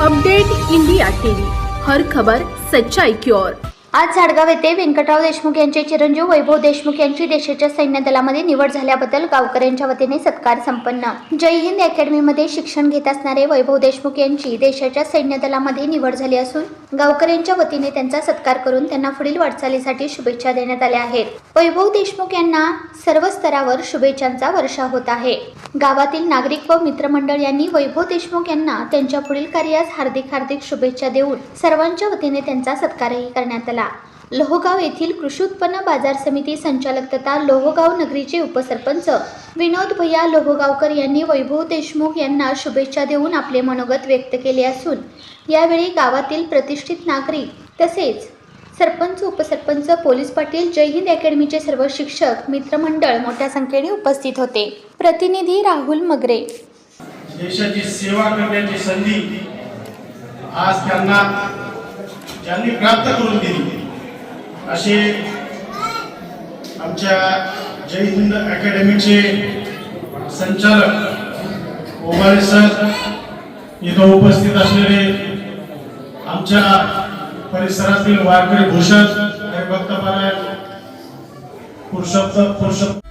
Update India TV. हर खबर सच्चाई की ओर. आज झाडगाव येथे व्यंकटराव देशमुख यांचे चिरंजीव वैभव देशमुख यांची देशाच्या सैन्य दलामध्ये निवड झाल्याबद्दल गावकऱ्यांच्या वतीने सत्कार संपन्न. जय हिंद अकॅडमीमध्ये शिक्षण घेत असणारे वैभव देशमुख यांची देशाच्या सैन्य दलामध्ये निवड झाली असून गावकऱ्यांच्या वतीने त्यांचा सत्कार करून त्यांना पुढील वाटचालीसाठी शुभेच्छा देण्यात आल्या आहेत. वैभव देशमुख यांना सर्व स्तरावर शुभेच्छांचा वर्षा होत आहे. गावातील नागरिक व मित्रमंडळ यांनी वैभव देशमुख यांना त्यांच्या पुढील कार्यास हार्दिक हार्दिक शुभेच्छा देऊन सर्वांच्या वतीने त्यांचा सत्कारही करण्यात आला. लोहगाव येथील कृषी उत्पन्न बाजार समिती संचालक तथा लोहगाव नगरीचे उपसरपंच विनोद भैया लोहगावकर यांनी वैभव देशमुख यांना शुभेच्छा देऊन आपले मनोगत व्यक्त केले असून यावेळी गावातील प्रतिष्ठित नागरिक तसेच सरपंच उपसरपंच पोलीस पाटील जय हिंद अकॅडमीचे सर्व शिक्षक मित्रमंडळ मोठ्या संख्येने उपस्थित होते. प्रतिनिधी राहुल मगरे. देशाची सेवा करण्याची संधी आज त्यांना ज्यांनी प्राप्त करून दिली. असे आमच्या जय हिंद अकॅडमीचे संचालक ओबाळे सर इथं उपस्थित असलेले आमच्या परिसरातील वारकरी भूषण हरिभक्त पारायण पुरुषोत्तम पुरुषोत्तम